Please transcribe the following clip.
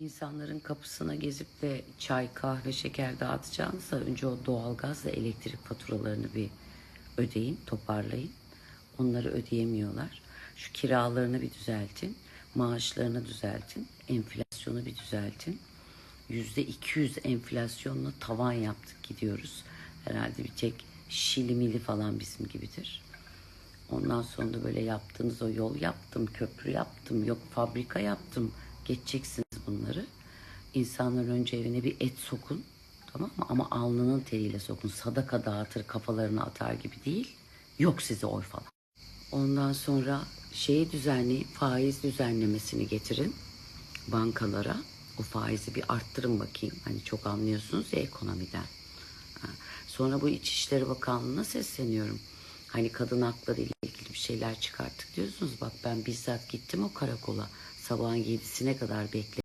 İnsanların kapısına gezip de çay, kahve, şeker dağıtacağınızsa önce o doğalgazla elektrik faturalarını bir ödeyin, toparlayın. Onları ödeyemiyorlar. Şu kiralarını bir düzeltin, maaşlarını düzeltin, enflasyonu bir düzeltin. Yüzde 200 enflasyonla tavan yaptık gidiyoruz. Herhalde bir tek Şili mili falan bizim gibidir. Ondan sonra da böyle yaptığınız o yol yaptım, köprü yaptım, yok fabrika yaptım. Geçeceksiniz bunları. İnsanların önce evine bir et sokun. Tamam mı? Ama alnının teriyle sokun. Sadaka dağıtır kafalarına atar gibi değil. Yok size oy falan. Ondan sonra şeyi düzenleyin, faiz düzenlemesini getirin bankalara. O faizi bir arttırın bakayım. Hani çok anlıyorsunuz ya ekonomiden. Sonra bu İçişleri Bakanlığı'na sesleniyorum. Hani kadın hakları ile ilgili şeyler çıkarttık diyorsunuz. Bak ben bizzat gittim o karakola. Sabahın yedisine kadar bekledim.